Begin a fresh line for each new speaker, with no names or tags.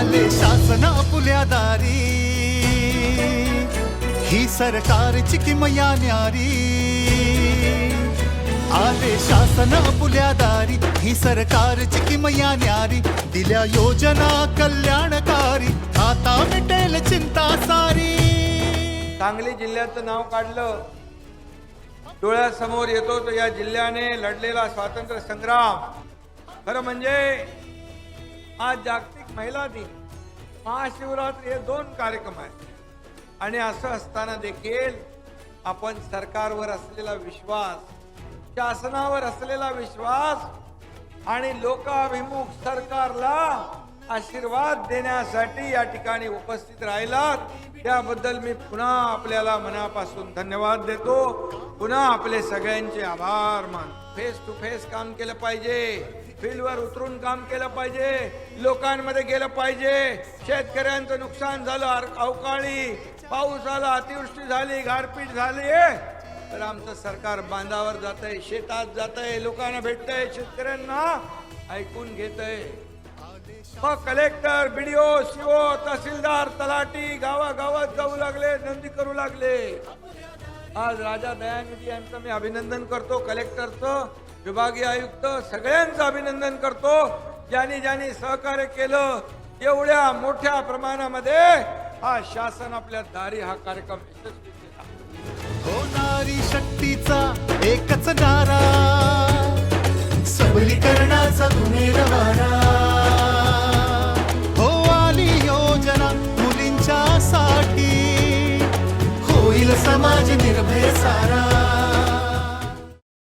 आले शासन आपल्या दारी ही सरकारची किमया न्यारी. आले शासन आपल्या दारी ही सरकारची किमया न्यारी. दिल्या योजना कल्याणकारी आता मिटेल चिंता सारी.
सांगली जिल्ह्याचं नाव काढलं. डोळ्यासमोर येतो तो या जिल्ह्याने लढलेला स्वातंत्र्य संग्राम खरं म्हणजे आज जागतिक महिला दिन महाशिवरात्री हे दोन कार्यक्रम आहेत. आणि असं असताना देखील आपण सरकारवर असलेला विश्वास शासनावर असलेला विश्वास आणि लोकाभिमुख सरकारला आशीर्वाद देण्यासाठी या ठिकाणी उपस्थित राहिलात. त्याबद्दल मी पुन्हा आपल्याला मनापासून धन्यवाद देतो. पुन्हा आपले सगळ्यांचे आभार मान फेस टू फेस काम केलं पाहिजे. फील्डवर उतरून काम केलं पाहिजे लोकांमध्ये गेलं पाहिजे. शेतकऱ्यांचं नुकसान झालं अवकाळी पाऊस आला अतिवृष्टी झाली गारपीट झाली तर आमचं सरकार बांधावर जात आहे शेतात जात आहे लोकांना भेटतंय शेतकऱ्यांना ऐकून घेत आहे हो, मग कलेक्टर बीडीओ सीओ तहसीलदार तलाटी गावागावात जाऊ लागले नोंदी करू लागले. आज राजा दयानिधी यांचं मी अभिनंदन करतो कलेक्टरचं. विभागीय आयुक्त सगळ्यांचं अभिनंदन करतो. ज्यांनी ज्यांनी सहकार्य केलं एवढ्या मोठ्या प्रमाणामध्ये हा शासन आपल्या दारी हा कार्यक्रम यशस्वी केला.
हो नारी शक्तीचा एकच नारा सबलीकरणाचा गुन्हे हो आली योजना मुलींच्या साठी होईल समाज निर्भय सारा.